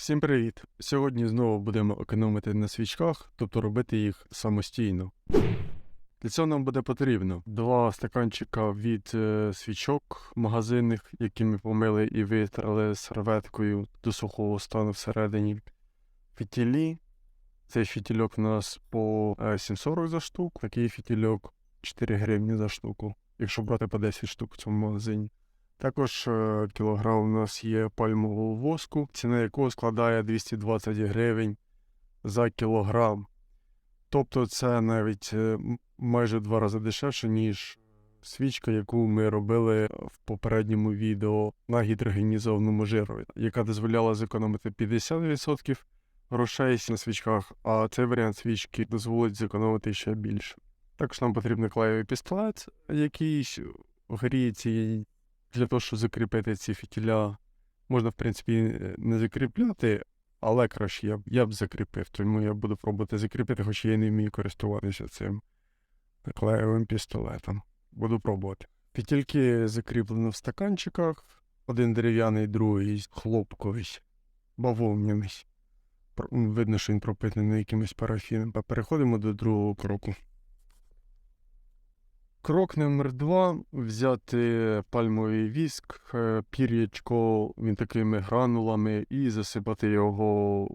Всім привіт! Сьогодні знову будемо економити на свічках, тобто робити їх самостійно. Для цього нам буде потрібно два стаканчика від е, свічок магазинних, які ми помили і витрали серветкою до сухого стану всередині. Фітілі. Цей фітільок у нас по е, 7,40 за штуку, такий фітільок 4 гривні за штуку, якщо брати по 10 штук в цьому магазині. Також е, кілограм у нас є пальмового воску, ціна якого складає 220 гривень за кілограм. Тобто це навіть е, майже два рази дешевше, ніж свічка, яку ми робили в попередньому відео на гідрогенізованому жирові, яка дозволяла зекономити 50% грошей на свічках, а цей варіант свічки дозволить зекономити ще більше. Також нам потрібен клеєвий пістолет, який гріється і для того, щоб закріпити ці фітіля, можна, в принципі, е, не закріпляти, але краще я б, я б закріпив, тому я буду пробувати закріпити, хоч я не вмію користуватися цим клеєвим пістолетом. Буду пробувати. Фітільки закріплено в стаканчиках, один дерев'яний, другий хлопковий, бавовняний. Видно, що він пропитаний якимось парафіном. Переходимо до другого кроку. Крок номер два взяти пальмовий віск, е, пір'ячко він такими гранулами і засипати його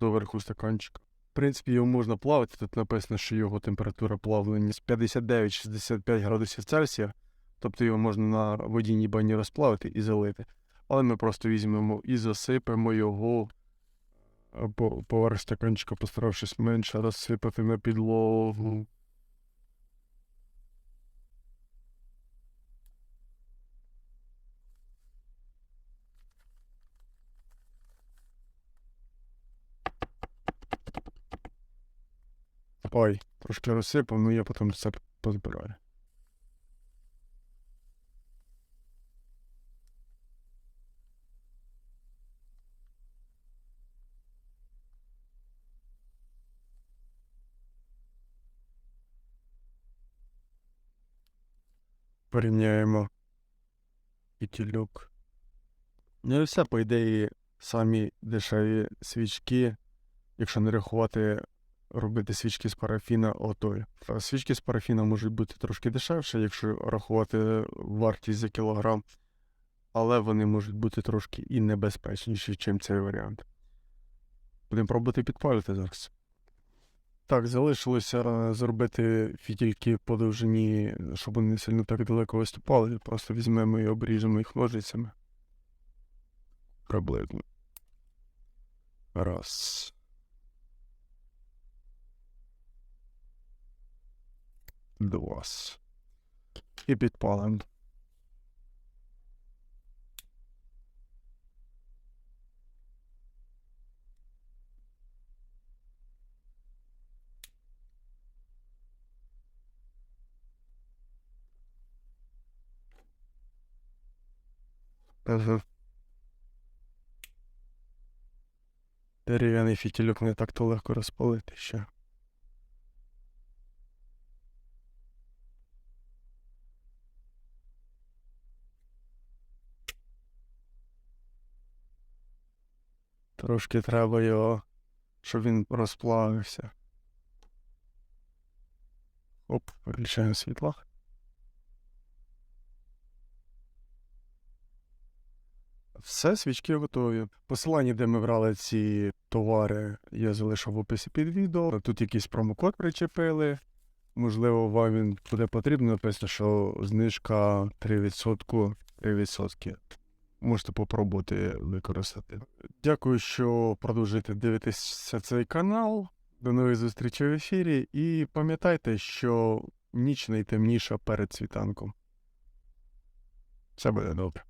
доверху стаканчика. В принципі, його можна плавити. Тут написано, що його температура плавлення з 59-65 градусів Цельсія, тобто його можна на водяній бані розплавити і залити. Але ми просто візьмемо і засипемо його е, поверх стаканчика, постаравшись менше розсипати на підлогу. Ой, трошки розсипав, ну я потім все позбираю. Порівняємо фітільок. Ну і все, по ідеї, самі дешеві свічки, якщо не рахувати робити свічки з парафіна отої. А Свічки з парафіна можуть бути трошки дешевше, якщо рахувати вартість за кілограм, але вони можуть бути трошки і небезпечніші, ніж цей варіант. Будемо пробувати підпалити зараз. Так, залишилося е, зробити фітільки по довжині, щоб вони не сильно так далеко виступали. Просто візьмемо і обріжемо їх ножицями. Приблизно. Раз. Два. І підпалимо. Ага. Дерев'яний фітільок не так-то легко розпалити ще. Трошки треба його, щоб він розплавився. Оп, виключаємо світло. Все, свічки готові. Посилання, де ми брали ці товари, я залишив в описі під відео. Тут якийсь промокод причепили. Можливо, вам він буде потрібно. Написано, що знижка 3%. 3%. Можете попробувати використати. Дякую, що продовжуєте дивитися цей канал. До нових зустрічі в ефірі. І пам'ятайте, що ніч найтемніша перед світанком. Все буде добре.